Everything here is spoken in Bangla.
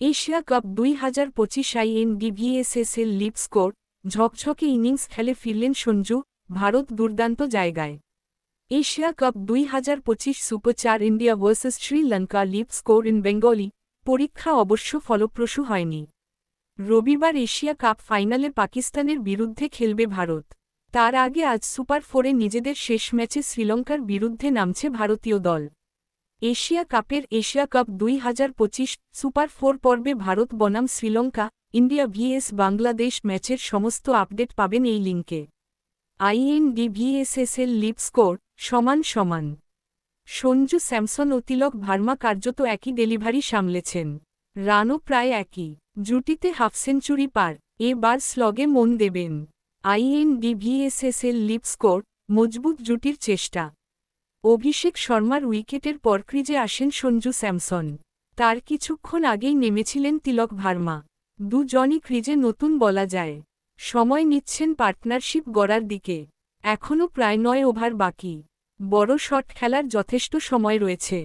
এশিয়া কাপ দুই হাজার পঁচিশ আইএনডিভিএসএসের লিপ স্কোর, ঝকঝকে ইনিংস খেলে ফিরলেন সঞ্জু, ভারত দুর্দান্ত জায়গায়। এশিয়া কাপ দুই হাজার পঁচিশ সুপার চার India versus Sri Lanka live score in Bengali, পরীক্ষা অবশ্য ফলপ্রসূ হয়নি। রবিবার এশিয়া কাপ ফাইনালে পাকিস্তানের বিরুদ্ধে খেলবে ভারত। তার আগে আজ সুপার ফোরে নিজেদের শেষ ম্যাচে শ্রীলঙ্কার বিরুদ্ধে নামছে ভারতীয় দল। এশিয়া কাপের এশিয়া কাপ দুই হাজার পঁচিশ সুপার ফোর পর্বে ভারত বনাম শ্রীলঙ্কা, ইন্ডিয়া ভিএস বাংলাদেশ ম্যাচের সমস্ত আপডেট পাবেন এই লিঙ্কে আইএনডিভিএসএসএল লিপ স্কোর, সমান সমান। সঞ্জু স্যামসন ও তিলক ভার্মা কার্যত একই ডেলিভারি সামলেছেন। রানও প্রায় একই। জুটিতে হাফ সেঞ্চুরি পার এবার স্লগে মন দেবেন। আইএনডিভিএসএসএল লিপ স্কোর, মজবুত জুটির চেষ্টা। অভিষেক শর্মার উইকেটের পর ক্রিজে আসেন সঞ্জু স্যামসন। তার কিছুক্ষণ আগেই নেমেছিলেন তিলক ভার্মা। দুজনই ক্রিজে নতুন বলা যায়। সময় নিচ্ছেন পার্টনারশিপ গড়ার দিকে। এখনও প্রায় নয় ওভার বাকি। বড় শট খেলার যথেষ্ট সময় রয়েছে।